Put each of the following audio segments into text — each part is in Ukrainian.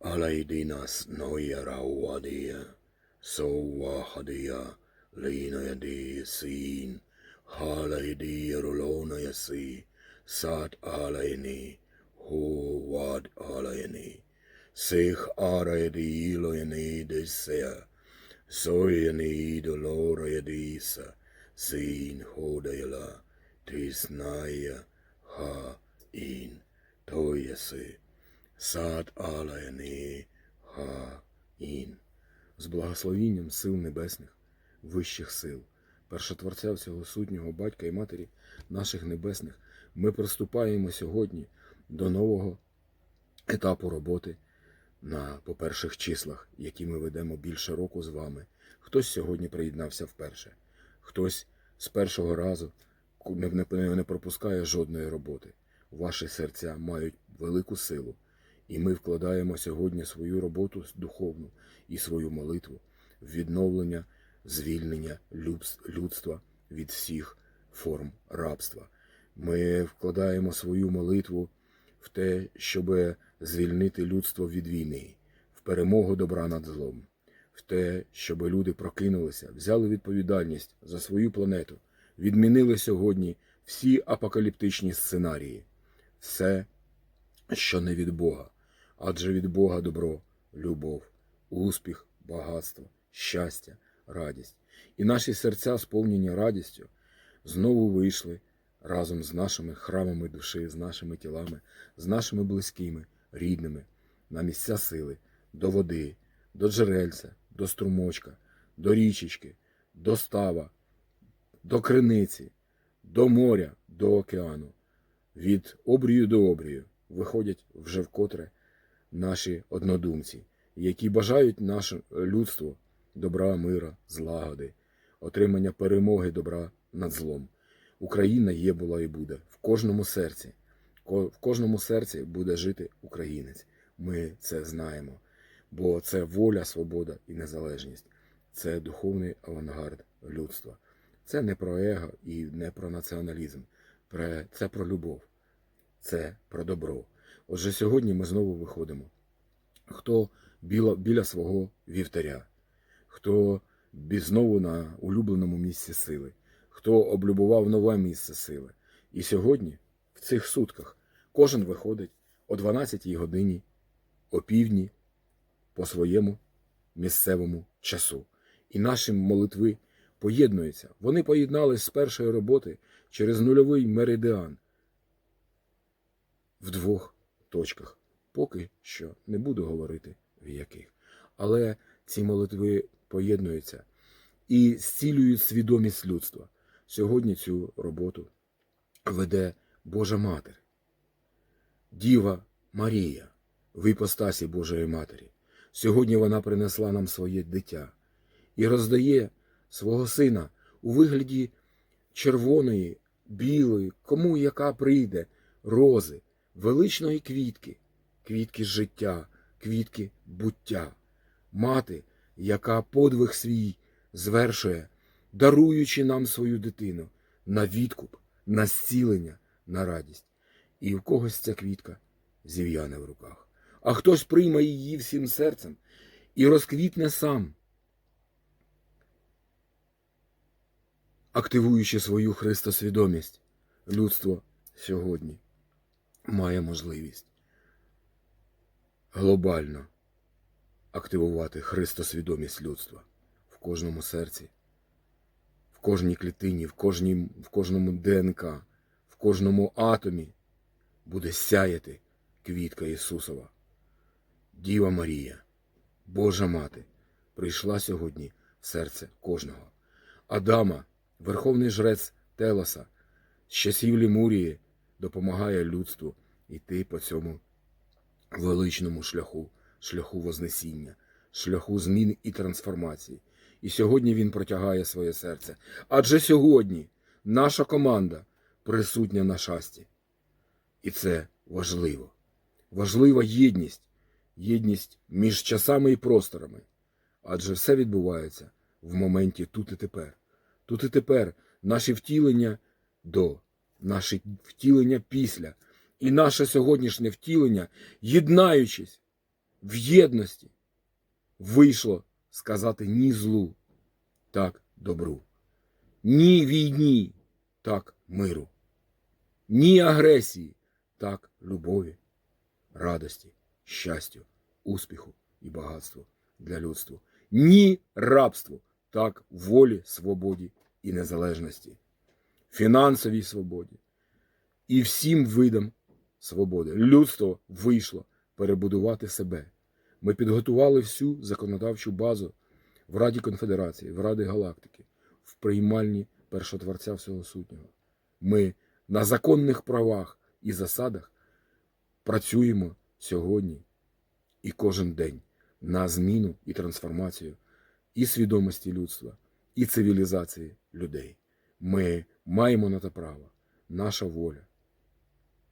Aleidinas noirauadia, souahadia, siin, diisiin, rulona ja si, saat aleini, huuvad aleini, sih areidi ilojeni soieni sojeni idoloreja diisa, siin hodajala, tisnaja, ha in, toijasi. Сад алаяни ха ін. З благословінням сил небесних, вищих сил, першотворця всього сутнього батька і матері наших небесних, ми приступаємо сьогодні до нового етапу роботи на по перших числах, які ми ведемо більше року з вами. Хтось сьогодні приєднався вперше, хтось з першого разу не пропускає жодної роботи. Ваші серця мають велику силу. І ми вкладаємо сьогодні свою роботу духовну і свою молитву в відновлення, звільнення людства від всіх форм рабства. Ми вкладаємо свою молитву в те, щоб звільнити людство від війни, в перемогу добра над злом, в те, щоб люди прокинулися, взяли відповідальність за свою планету, відмінили сьогодні всі апокаліптичні сценарії, все, що не від Бога. Адже від Бога добро, любов, успіх, багатство, щастя, радість. І наші серця, сповнені радістю, знову вийшли разом з нашими храмами душі, з нашими тілами, з нашими близькими, рідними, на місця сили, до води, до джерельця, до струмочка, до річечки, до става, до криниці, до моря, до океану. Від обрію до обрію виходять вже вкотре наші однодумці, які бажають наше людство добра, мира, злагоди, отримання перемоги добра над злом. Україна є, була і буде в кожному серці. В кожному серці буде жити українець. Ми це знаємо, бо це воля, свобода і незалежність. Це духовний авангард людства. Це не про его і не про націоналізм. Це про любов, це про добро. Отже, сьогодні ми знову виходимо. Хто біля, біля свого вівтаря, хто знову на улюбленому місці сили, хто облюбував нове місце сили. І сьогодні, в цих сутках, кожен виходить о 12 годині, о півдні, по своєму місцевому часу. І наші молитви поєднуються. Вони поєднались з першої роботи через нульовий меридіан в двох точках. Поки що не буду говорити в яких. Але ці молитви поєднуються і зцілюють свідомість людства. Сьогодні цю роботу веде Божа Матір, Діва Марія в іпостасі Божої Матері. Сьогодні вона принесла нам своє дитя і роздає свого сина у вигляді червоної, білої, кому яка прийде, рози, величної квітки, квітки життя, квітки буття, мати, яка подвиг свій звершує, даруючи нам свою дитину на відкуп, на зцілення, на радість. І в когось ця квітка зів'яне в руках, а хтось прийме її всім серцем і розквітне сам, активуючи свою христосвідомість, людство сьогодні має можливість глобально активувати христосвідомість людства в кожному серці, в кожній клітині, в, кожній, в кожному ДНК, в кожному атомі буде сяяти квітка Ісусова. Діва Марія, Божа Мати, прийшла сьогодні в серце кожного. Адама, верховний жрець Телоса, з часів Лімурії, допомагає людству йти по цьому величному шляху, шляху Вознесіння, шляху змін і трансформації. І сьогодні він протягає своє серце. Адже сьогодні наша команда присутня на шасті. І це важливо. Важлива єдність, єдність між часами і просторами. Адже все відбувається в моменті тут і тепер. Тут і тепер наші втілення до, наші втілення після. І наше сьогоднішнє втілення, єднаючись, в єдності вийшло сказати ні злу, так добру, ні війні, так миру, ні агресії, так любові, радості, щастю, успіху і багатству для людства, ні рабству, так волі, свободі і незалежності, фінансовій свободі і всім видам свободи. Людство вийшло перебудувати себе. Ми підготували всю законодавчу базу в Раді Конфедерації, в Раді Галактики, в приймальні першотворця всього сутнього. Ми на законних правах і засадах працюємо сьогодні і кожен день на зміну і трансформацію і свідомості людства, і цивілізації людей. Ми маємо на те право, наша воля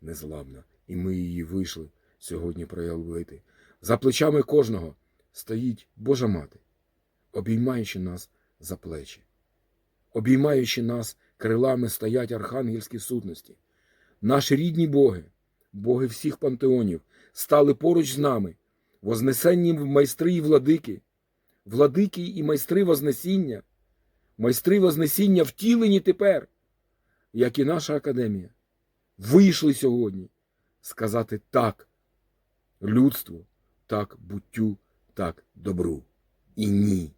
незламна, і ми її вийшли сьогодні проявити. За плечами кожного стоїть Божа Мати, обіймаючи нас за плечі, обіймаючи нас крилами стоять архангельські сутності. Наші рідні боги, боги всіх пантеонів, стали поруч з нами, вознесенні майстри і владики, владики і майстри Вознесіння, майстри Вознесіння втілені тепер, як і наша академія, вийшли сьогодні сказати так людству, так буттю, так добру. І ні.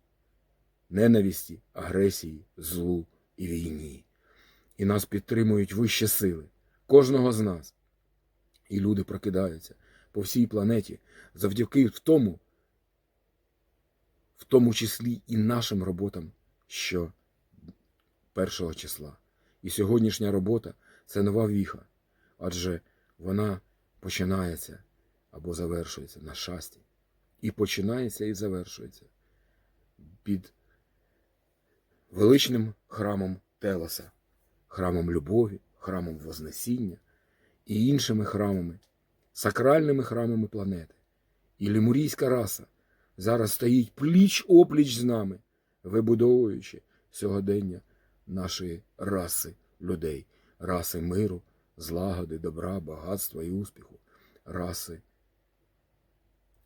Ненависті, агресії, злу і війні. І нас підтримують вищі сили, кожного з нас. І люди прокидаються по всій планеті завдяки в тому, в тому числі і нашим роботам, що першого числа. І сьогоднішня робота це нова віха, адже вона починається або завершується на шасті. І починається і завершується під величним храмом Телоса, храмом любові, храмом Вознесіння і іншими храмами, сакральними храмами планети. І лемурійська раса зараз стоїть пліч опліч з нами, вибудовуючи сьогодення нашої раси людей, раси миру, злагоди, добра, багатства і успіху, раси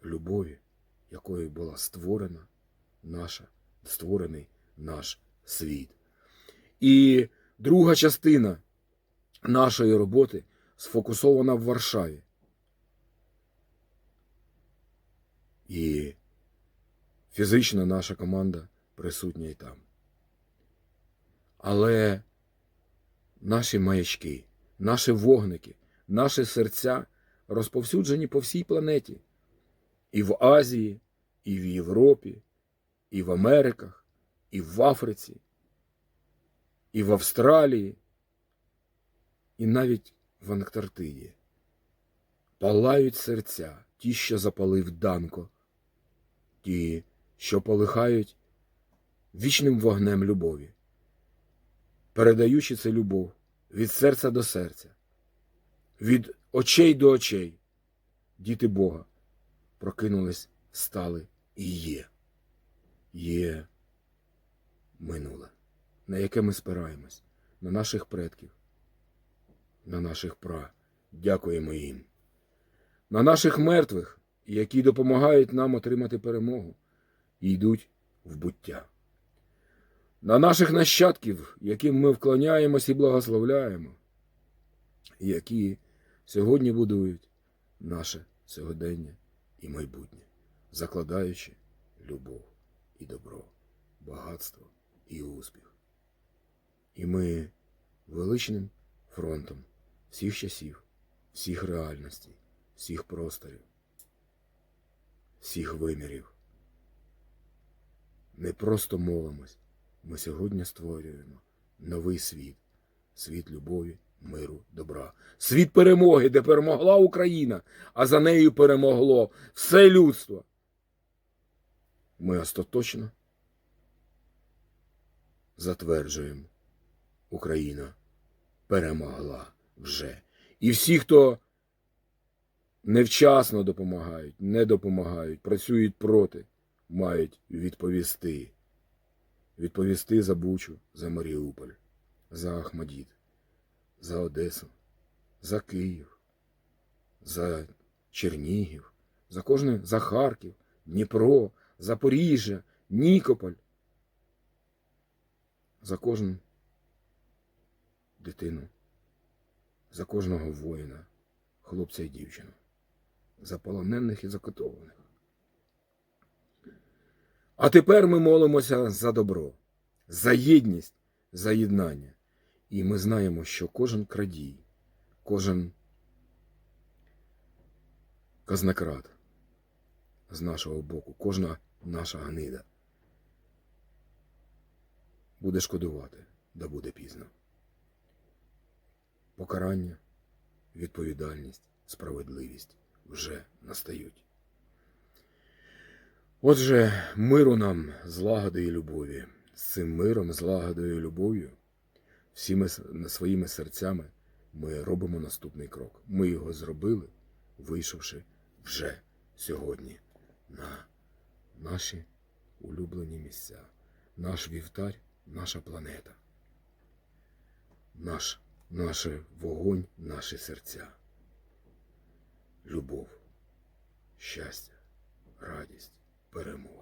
любові, якою була створена наша, створений наш світ. І друга частина нашої роботи сфокусована в Варшаві. І фізично наша команда присутня і там. Але наші маячки, наші вогники, наші серця розповсюджені по всій планеті. І в Азії, і в Європі, і в Америках, і в Африці, і в Австралії, і навіть в Антарктиді. Палають серця ті, що запалив Данко, ті, що полихають вічним вогнем любові, передаючи це любов від серця до серця, від очей до очей, діти Бога прокинулись, стали і є. Є минуле, на яке ми спираємось, на наших предків, на наших пра. Дякуємо їм. На наших мертвих, які допомагають нам отримати перемогу і йдуть в буття. На наших нащадків, яким ми вклоняємось і благословляємо, які сьогодні будують наше сьогодення і майбутнє, закладаючи любов і добро, багатство і успіх. І ми величним фронтом всіх часів, всіх реальностей, всіх просторів, всіх вимірів. Не просто молимось, ми сьогодні створюємо новий світ, світ любові, миру, добра, світ перемоги, де перемогла Україна, а за нею перемогло все людство. Ми остаточно затверджуємо, Україна перемогла вже. І всі, хто невчасно допомагають, не допомагають, працюють проти, мають відповісти. Відповісти за Бучу, за Маріуполь, за Ахмадіт, за Одесу, за Київ, за Чернігів, за кожне за Харків, Дніпро, Запоріжжя, Нікополь, за кожну дитину, за кожного воїна, хлопця і дівчину, за полонених і закатованих. А тепер ми молимося за добро, за єдність, за єднання. І ми знаємо, що кожен крадій, кожен казнократ з нашого боку, кожна наша гнида буде шкодувати, да буде пізно. Покарання, відповідальність, справедливість вже настають. Отже, миру нам, злагоди і любові. З цим миром, злагодою і любов'ю, всіми своїми серцями ми робимо наступний крок. Ми його зробили, вийшовши вже сьогодні на наші улюблені місця, наш вівтар, наша планета, наш, наш вогонь, наші серця. Любов, щастя, радість, перемога.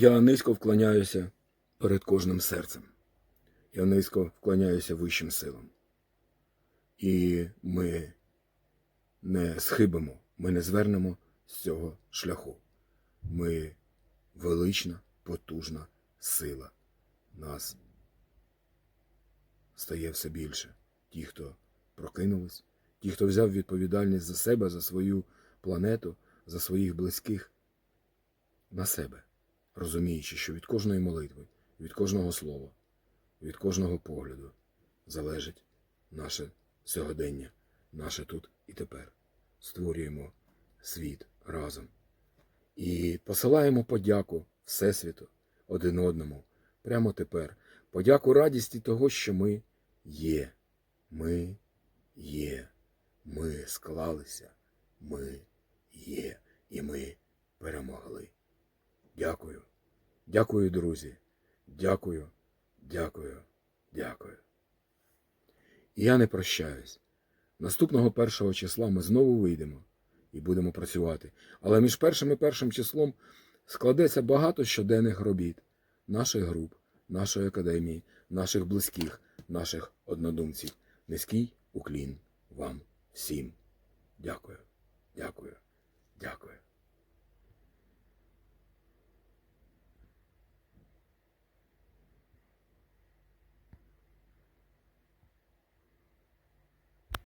Я низько вклоняюся перед кожним серцем. Я низько вклоняюся вищим силам. І ми не схибимо, ми не звернемо з цього шляху. Ми велична, потужна сила. Нас стає все більше. Ті, хто прокинулись, ті, хто взяв відповідальність за себе, за свою планету, за своїх близьких, на себе, розуміючи, що від кожної молитви, від кожного слова, від кожного погляду залежить наше сьогодення, наше тут і тепер. Створюємо світ разом. І посилаємо подяку Всесвіту один одному прямо тепер. Подяку радісті того, що ми є. Ми є. Ми склалися. Ми є. І ми перемогли. Дякую. Дякую, друзі. Дякую, дякую, дякую. І я не прощаюсь. Наступного першого числа ми знову вийдемо і будемо працювати. Але між першим і першим числом складеться багато щоденних робіт наших груп, нашої академії, наших близьких, наших однодумців. Низький уклін вам всім. Дякую, дякую, дякую.